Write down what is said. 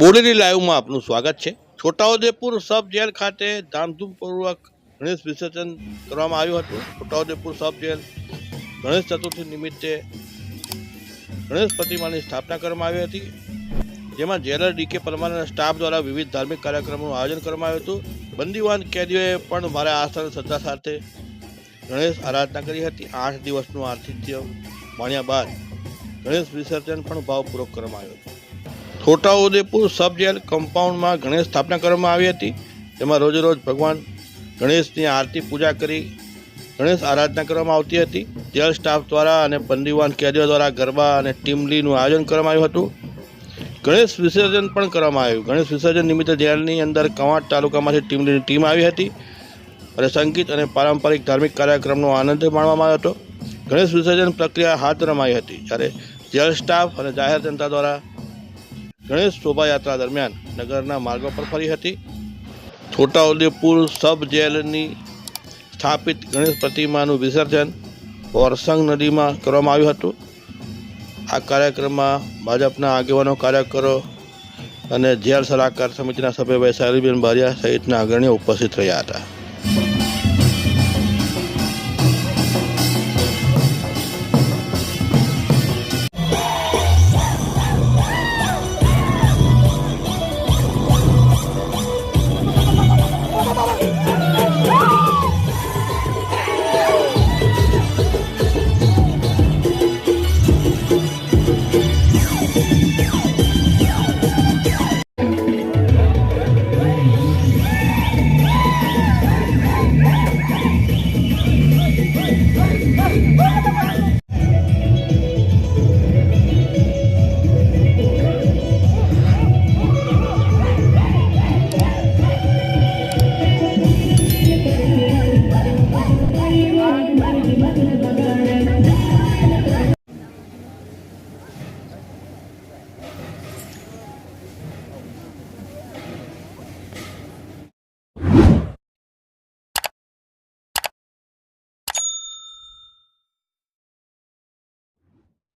બોડેલી લાઈવમાં આપનું સ્વાગત છે. છોટાઉદેપુર સબ જેલ ખાતે ધામધૂમપૂર્વક ગણેશ વિસર્જન કરવામાં આવ્યું હતું. છોટાઉદેપુર સબ જેલ ગણેશ ચતુર્થી નિમિત્તે ગણેશ પ્રતિમાની સ્થાપના કરવામાં આવી હતી. જેમાં જેલર ડીકે પરમારના સ્ટાફ દ્વારા વિવિધ ધાર્મિક કાર્યક્રમોનું આયોજન કરવામાં આવ્યું હતું. બંદીવાન કેદીઓએ પણ મારા આસ્થાની શ્રદ્ધા સાથે ગણેશ આરાધના કરી હતી. આઠ દિવસનું આતિથ્ય માણ્યા બાદ ગણેશ વિસર્જન પણ ભાવપૂર્વક કરવામાં આવ્યું હતું. છોટાઉદેપુર સબ જેલ કમ્પાઉન્ડમાં ગણેશ સ્થાપના કરવામાં આવી હતી. તેમાં રોજ રોજ ભગવાન ગણેશની આરતી પૂજા કરી ગણેશ આરાધના કરવામાં આવતી હતી. જેલ સ્ટાફ દ્વારા અને બંદીવાન કેદીઓ દ્વારા ગરબા અને ટીમલીનું આયોજન કરવામાં આવ્યું હતું. ગણેશ વિસર્જન પણ કરવામાં આવ્યું. ગણેશ વિસર્જન નિમિત્તે જેલની અંદર કવાંટ તાલુકામાંથી ટીમલીની ટીમ આવી હતી અને સંગીત અને પારંપરિક ધાર્મિક કાર્યક્રમનો આનંદ માણવામાં આવ્યો હતો. ગણેશ વિસર્જન પ્રક્રિયા હાથ ધરવામાં આવી હતી. જ્યારે જેલ સ્ટાફ અને જાહેર જનતા દ્વારા ગણેશ શોભાયાત્રા દરમિયાન નગરના માર્ગો પર ફરી હતી. છોટાઉદેપુર સબ જેલની સ્થાપિત ગણેશ પ્રતિમાનું વિસર્જન વરસંગ નદીમાં કરવામાં આવ્યું હતું. આ કાર્યક્રમમાં ભાજપના આગેવાનો, કાર્યકરો અને જેલ સલાહકાર સમિતિના સભ્ય વૈશાલીબેન બારિયા સહિતના અગ્રણીઓ ઉપસ્થિત રહ્યા હતા.